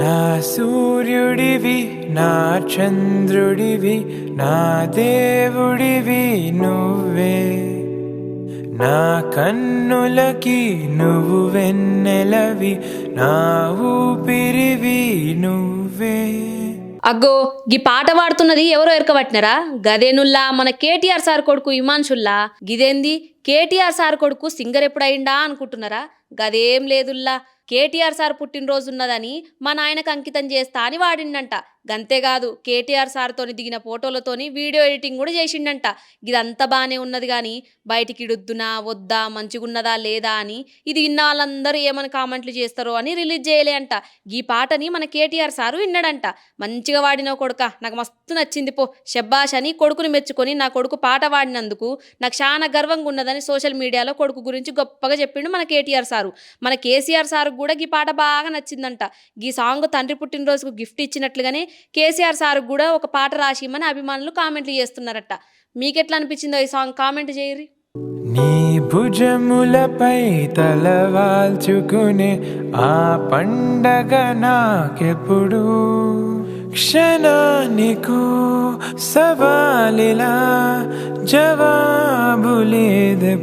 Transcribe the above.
నా సూర్యుడివి నా చంద్రుడివి నా దేవుడివి నువ్వే. నా కన్నులకి నువ్వు వెన్నెలవి నా ఊపిరివి నువ్వే. అగ్గో గీ పాట పాడుతున్నది ఎవరో ఎరకబట్టినరా? గదేనుల్లా మన కేటీఆర్ సార్ కొడుకు ఇమాన్షుల్లా గిదేంది? కేటీఆర్ సార్ కొడుకు సింగర్ ఎప్పుడయిందా అనుకుంటున్నారా? గదేం లేదుల్లా. కేటీఆర్ సార్ పుట్టినరోజు ఉన్నదని మా నాయనకు అంకితం చేస్తా అని వాడిండంట. గంతేకాదు కేటీఆర్ సార్తోని దిగిన ఫోటోలతోని వీడియో ఎడిటింగ్ కూడా చేసిండంట. ఇదంతా బాగానే ఉన్నది కానీ బయటికి ఇడుద్దునా వద్దా మంచిగున్నదా లేదా అని ఇది విన్న వాళ్ళందరూ ఏమని కామెంట్లు చేస్తారో అని రిలీజ్ చేయలే అంట. ఈ పాటని మన కేటీఆర్ సారు విన్నాడంట. మంచిగా వాడిన కొడుక నాకు మస్తు నచ్చింది పో. షబ్బాష్ అని కొడుకుని మెచ్చుకొని నా కొడుకు పాట పాడినందుకు నాకు చాలా గర్వంగా ఉన్నదని సోషల్ మీడియాలో కొడుకు గురించి గొప్పగా చెప్పిండు మన కేటీఆర్ సారు. మన కేసీఆర్ సారు కూడా ఈ పాట బాగా నచ్చిందంట. ఈ సాంగ్ తండ్రి పుట్టినరోజుకు గిఫ్ట్ ఇచ్చినట్లుగానే కేసీఆర్ సార్ కూడా ఒక పాట రాసిమని అభిమానులు కామెంట్లు చేస్తున్నారట. మీకెట్లా అనిపించిందో ఈ సాంగ్ కామెంట్ చేయరి నీ భుజములపై తలవాల్చుకునే ఆ పండగ నాకెప్పుడు? క్షణానికో సవాలిలా జవా soledad